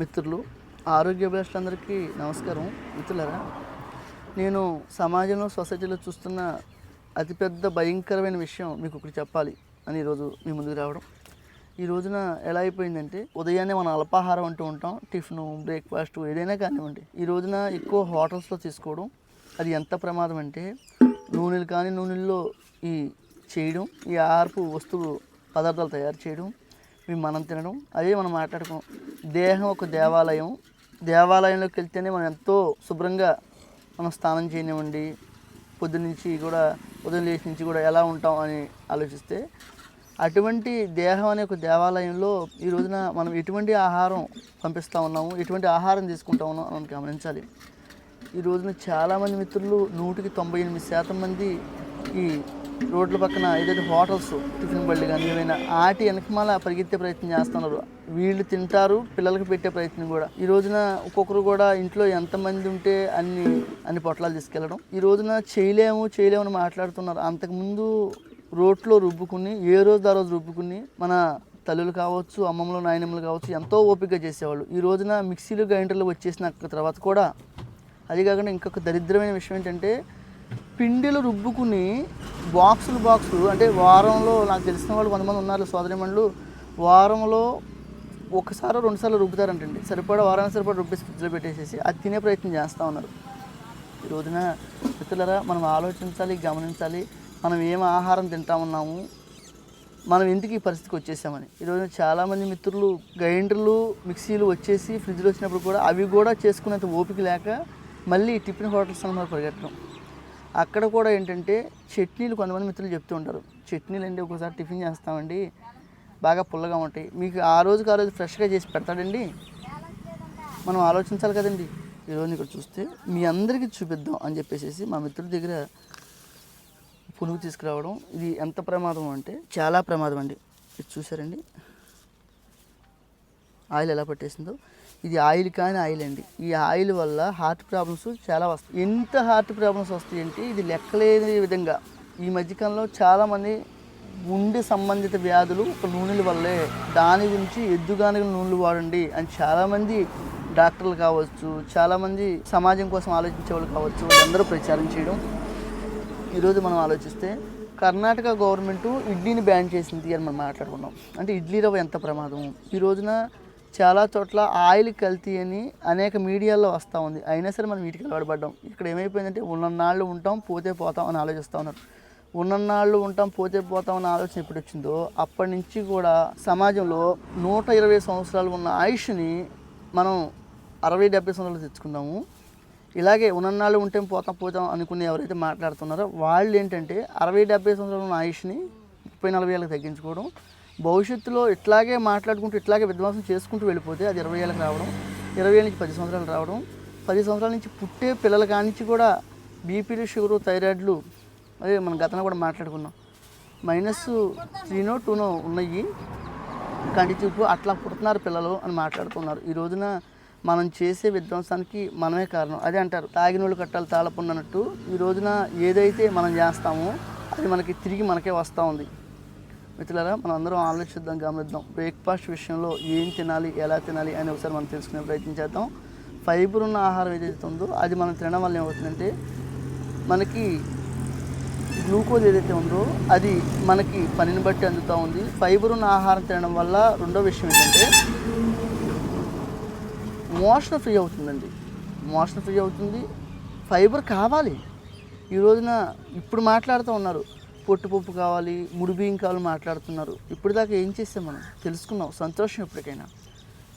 మిత్రులు ఆరోగ్య అభిలాషులందరికీ నమస్కారం. మిత్రులరా నేను సమాజంలో సొసైటీలో చూస్తున్న అతిపెద్ద భయంకరమైన విషయం మీకు ఒకటి చెప్పాలి అని ఈరోజు మీ ముందుకు రావడం. ఈ రోజున ఎలా అయిపోయిందంటే ఉదయాన్నే మనం అల్పాహారం అంటూ ఉంటాం టిఫిన్ బ్రేక్ఫాస్ట్ ఏదైనా కానివ్వండి. ఈ రోజున ఎక్కువ హోటల్స్లో తీసుకోవడం అది ఎంత ప్రమాదం అంటే నూనెలు కానీ నూనెల్లో ఈ చేయడం ఈ ఆర్పు వస్తువు పదార్థాలు తయారు చేయడం ఇవి మనం తినడం అదే మనం మాట్లాడుకోం దేహం ఒక దేవాలయం. దేవాలయంలోకి వెళ్తేనే మనం ఎంతో శుభ్రంగా మనం స్నానం చేయనివ్వండి పొద్దు నుంచి కూడా ఉదయం లేచి నుంచి కూడా ఎలా ఉంటాం అని ఆలోచిస్తే అటువంటి దేహం అనే ఒక దేవాలయంలో ఈ రోజున మనం ఎటువంటి ఆహారం పంపిస్తూ ఉన్నాము ఎటువంటి ఆహారం తీసుకుంటా ఉన్నాం మనం గమనించాలి. ఈ రోజున చాలామంది మిత్రులు నూటికి తొంభై ఎనిమిది శాతం మంది ఈ రోడ్ల పక్కన ఏదైతే హోటల్స్ టిఫిన్ బళ్ళు కానీ ఏమైనా ఆటి వెనకమాల పరిగెత్తే ప్రయత్నం చేస్తున్నారు. వీళ్ళు తింటారు పిల్లలకు పెట్టే ప్రయత్నం కూడా. ఈ రోజున ఒక్కొక్కరు కూడా ఇంట్లో ఎంతమంది ఉంటే అన్ని అన్ని పొట్లాలు తీసుకెళ్ళడం. ఈ రోజున చేయలేము చేయలేము అని మాట్లాడుతున్నారు. అంతకుముందు రోడ్లో రుబ్బుకుని ఏ రోజు ఆ రోజు రుబ్బుకుని మన తల్లులు కావచ్చు అమ్మమ్మలు నాయనమ్మలు కావచ్చు ఎంతో ఓపిక చేసేవాళ్ళు. ఈ రోజున మిక్సీలు గ్రైండర్లు వచ్చేసిన తర్వాత కూడా అది కాకుండా ఇంకొక దరిద్రమైన విషయం ఏంటంటే పిండిలు రుబ్బుకుని బాక్సులు బాక్సులు అంటే వారంలో నాకు తెలిసిన వాళ్ళు కొంతమంది ఉన్నారు సోదరిమణులు వారంలో ఒకసారి రెండుసార్లు రుబ్బుతారంటండి. సరిపడా వారానికి సరిపడా రుబ్బేసి ఫ్రిడ్జ్లో పెట్టేసేసి అది తినే ప్రయత్నం చేస్తూ ఉన్నారు. ఈ రోజున మిత్రులరా మనం ఆలోచించాలి గమనించాలి మనం ఏం ఆహారం తింటా ఉన్నాము మనం ఎందుకు ఈ పరిస్థితికి వచ్చేసామని. ఈరోజు చాలామంది మిత్రులు గ్రైండర్లు మిక్సీలు వచ్చేసి ఫ్రిడ్జ్లు వచ్చినప్పుడు కూడా అవి కూడా చేసుకునేంత ఓపిక లేక మళ్ళీ టిఫిన్ హోటల్స్ అన్నమాట పరిగెట్టడం అక్కడ కూడా ఏంటంటే చట్నీలు కొంతమంది మిత్రులు చెప్తూ ఉంటారు. చట్నీలు అండి ఒకసారి టిఫిన్ చేస్తామండి. బాగా పుల్లగా ఉంటాయి. మీకు ఆ రోజుకి ఆ రోజు ఫ్రెష్గా చేసి పెడతాడండి. మనం ఆలోచించాలి కదండి. ఈరోజు ఇక్కడ చూస్తే మీ అందరికీ చూపిద్దాం అని చెప్పేసి మా మిత్రుడి దగ్గర పునుగు తీసుకురావడం ఇది ఎంత ప్రమాదం అంటే చాలా ప్రమాదం అండి. ఇది చూసారండి ఆయిల్ ఎలా పట్టేసిందో. ఇది ఆయిల్ కానీ ఆయిల్ అండి. ఈ ఆయిల్ వల్ల హార్ట్ ప్రాబ్లమ్స్ చాలా వస్తాయి. ఎంత హార్ట్ ప్రాబ్లమ్స్ వస్తాయి అంటే ఇది లెక్కలేని విధంగా. ఈ మధ్యకాలంలో చాలామంది గుండె సంబంధిత వ్యాధులు ఒక నూనెల వల్లే దాని గురించి ఎద్దుగానుగ నూనెలు వాడండి అని చాలామంది డాక్టర్లు కావచ్చు చాలామంది సమాజం కోసం ఆలోచించే వాళ్ళు కావచ్చు వాళ్ళందరూ ప్రచారం చేయడం. ఈరోజు మనం ఆలోచిస్తే కర్ణాటక గవర్నమెంట్ ఇడ్లీని బ్యాన్ చేసింది అని మనం మాట్లాడుకున్నాం. అంటే ఇడ్లీ రవ్వ ఎంత ప్రమాదం? ఈ రోజున చాలా చోట్ల ఆయిల్ కల్తీ అని అనేక మీడియాల్లో వస్తూ ఉంది. అయినా సరే మనం వీటికి అలవాటుపడ్డాం. ఇక్కడ ఏమైపోయిందంటే ఉన్నన్నాళ్ళు ఉంటాం పోతే పోతాం అని ఆలోచిస్తూ ఉన్నారు. ఉన్నన్నాళ్ళు ఉంటాం పోతే పోతాం అని ఆలోచన ఎప్పుడు వచ్చిందో అప్పటి నుంచి కూడా సమాజంలో నూట ఇరవై సంవత్సరాలు ఉన్న ఆయుష్ని మనం అరవై డెబ్బై సంవత్సరాలు తెచ్చుకున్నాము. ఇలాగే ఉన్నన్నాళ్ళు ఉంటే పోతాం పోతాం అనుకునే ఎవరైతే మాట్లాడుతున్నారో వాళ్ళు ఏంటంటే అరవై డెబ్బై సంవత్సరాలు ఉన్న ఆయుష్ని ముప్పై నలభై ఏళ్ళకి తగ్గించుకోవడం భవిష్యత్తులో ఇట్లాగే మాట్లాడుకుంటూ ఇట్లాగే విధ్వంసం చేసుకుంటూ వెళ్ళిపోతే అది ఇరవై ఏళ్ళకి రావడం ఇరవై ఏళ్ళ నుంచి పది సంవత్సరాలు రావడం పది సంవత్సరాల నుంచి పుట్టే పిల్లల కానించి కూడా బీపీలు షుగరు థైరాయిడ్లు అదే మనం గతంలో కూడా మాట్లాడుకున్నాం. మైనస్ త్రీనో టూనో ఉన్నాయి. కంటి చూపు అట్లా పుడుతున్నారు పిల్లలు అని మాట్లాడుతున్నారు. ఈ రోజున మనం చేసే విధ్వంసానికి మనమే కారణం. అదే అంటారు తాగినోళ్ళు కట్టాలి తాళపుండు ఈ రోజున ఏదైతే మనం చేస్తామో అది మనకి తిరిగి మనకే వస్తూ ఉంది. మిత్రులారా మనం అందరం ఆలోచిద్దాం గమనిద్దాం. బ్రేక్ఫాస్ట్ విషయంలో ఏం తినాలి ఎలా తినాలి అని ఒకసారి మనం తెలుసుకునే ప్రయత్నం చేద్దాం. ఫైబర్ ఉన్న ఆహారం ఏదైతే ఉందో అది మనం తినడం వల్ల ఏమవుతుందంటే మనకి గ్లూకోజ్ ఏదైతే ఉందో అది మనకి పనిని బట్టి అందుతూ ఉంది. ఫైబర్ ఉన్న ఆహారం తినడం వల్ల రెండో విషయం ఏంటంటే మోషన్ ఫ్రీ అవుతుందండి. మోషన్ ఫ్రీ అవుతుంది. ఫైబర్ కావాలి. ఈ రోజున ఇప్పుడు మాట్లాడుతూ ఉన్నారు పొట్టుపప్పు కావాలి ముడి కావాలి మాట్లాడుతున్నారు. ఇప్పటిదాకా ఏం చేసాం మనం? తెలుసుకున్నాం. సంతోషం ఎప్పటికైనా.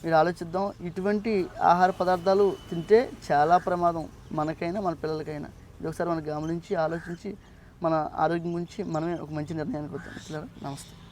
మీరు ఆలోచిద్దాం. ఇటువంటి ఆహార పదార్థాలు తింటే చాలా ప్రమాదం. మనకైనా మన పిల్లలకైనా. ఇది ఒకసారి మనం గమనించి ఆలోచించి మన ఆరోగ్యం గురించి మనమే ఒక మంచి నిర్ణయానికి వద్దాం. నమస్తే.